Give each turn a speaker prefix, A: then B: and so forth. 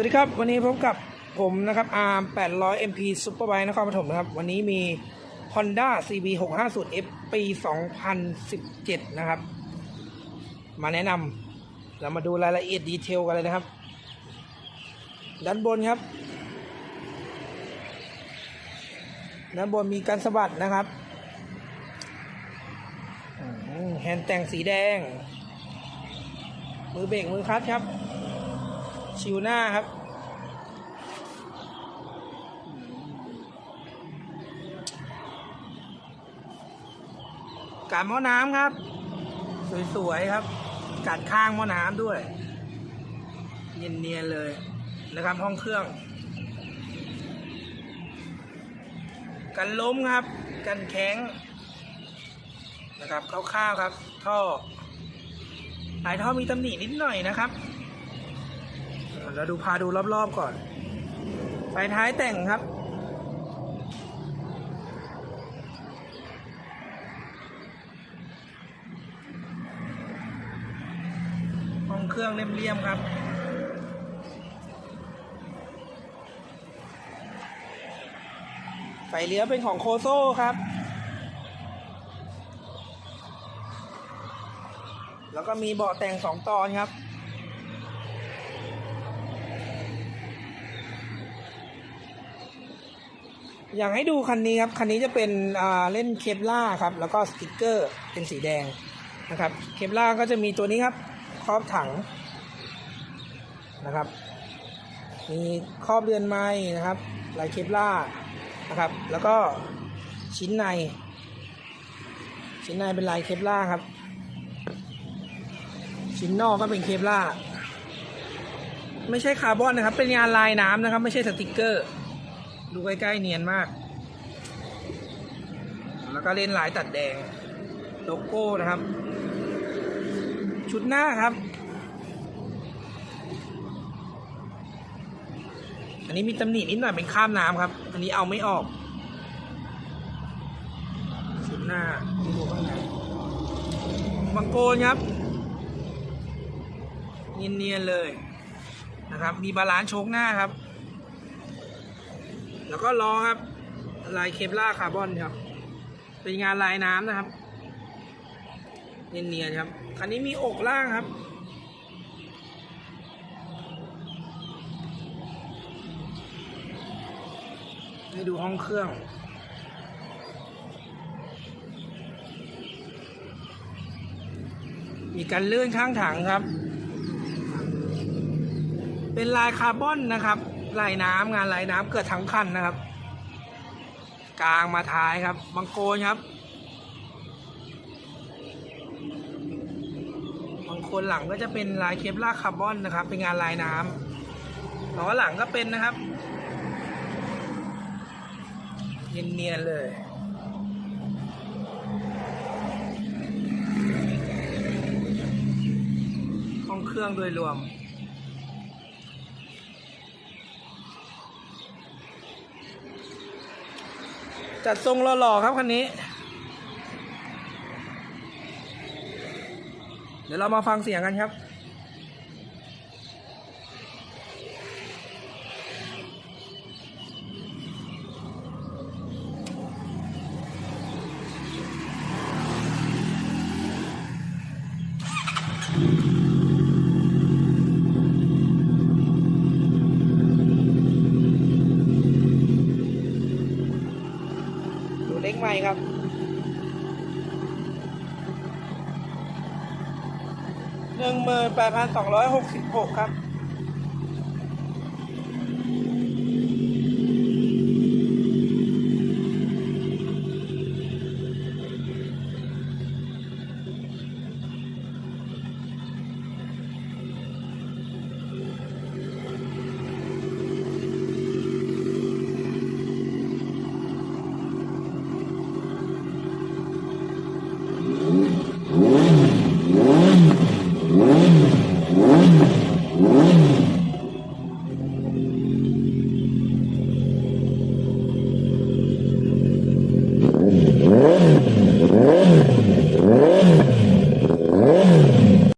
A: วัสดีครับ วันนี้พบกับผมนะครับ ARM 800 MP Superbike นครปฐมนะครับ วันนี้มี Honda CB 650 F ปี 2017 นะครับ มาแนะนำเรามาดูรายละเอียดดีเทลกันเลยนะครับ ด้านบนครับ ด้านบนมีการสะบัดนะครับแฮนด์แต่งสีแดง มือเบรกมือคลัตช์ครับ ชิวหน้าครับ การหม้อน้ำครับ สวยๆครับกัดข้างหม้อน้ำด้วย เนียนๆเลยนะครับห้องเครื่อง กันล้มครับ กันแข็งนะครับคร่าวๆครับ ท่อหลายท่อมีตำหนินิดหน่อยนะครับ เราดูพาดูรอบๆก่อน ไฟท้ายแต่งครับ ห้องเครื่องเรียมๆครับไฟเลี้ยวเป็นของโคโซ่ครับ แล้วก็มีเบาะแต่งสองตอนครับ อยากให้ดูคันนี้ครับ คันนี้จะเป็นเล่นเคปล่าครับ แล้วก็สติกเกอร์เป็นสีแดงนะครับ เคปล่าก็จะมีตัวนี้ครับ ครอบถังนะครับ มีครอบเรือนไม้นะครับ ลายเคปล่านะครับ แล้วก็ชิ้นใน ชิ้นในเป็นลายเคปล่าครับ ชิ้นนอกก็เป็นเคปล่าไม่ใช่คาร์บอนนะครับ เป็นงานลายน้ำนะครับ ไม่ใช่สติกเกอร์ ดูใกล้ๆเนียนมาก แล้วก็เล่นลายตัดแดงโลโก้นะครับ ชุดหน้าครับ อันนี้มีตำหนินิดหน่อยเป็นข้ามน้ำครับ อันนี้เอาไม่ออก ชุดหน้าดูข้างในบังโกนครับเนียนๆเลยนะครับ มีบาลานซ์โชคหน้าครับ แล้วก็ล้อครับ ลายเคปล่าคาร์บอนครับ เป็นงานลายน้ำนะครับ เนียนๆครับ คันนี้มีอกล่างครับให้ดูห้องเครื่องมีการเลื่อนข้างถังครับ เป็นลายคาร์บอนนะครับ ลายน้ำงานลายน้ำเกิดทั้งคันนะครับ กลางมาท้ายครับบังโกนครับบางคนหลังก็จะเป็นลายเคปลาคาร์บอนนะครับ เป็นงานลายน้ำล้อหลังก็เป็นนะครับ เนียนๆเลยห้องเครื่องโดยรวม จัดทรงหล่อๆครับคันนี้ เดี๋ยวเรามาฟังเสียงกันครับ ใหม่ครับหนึ่งหมื่นแปดพันสองร้อยหกสิบหกครับ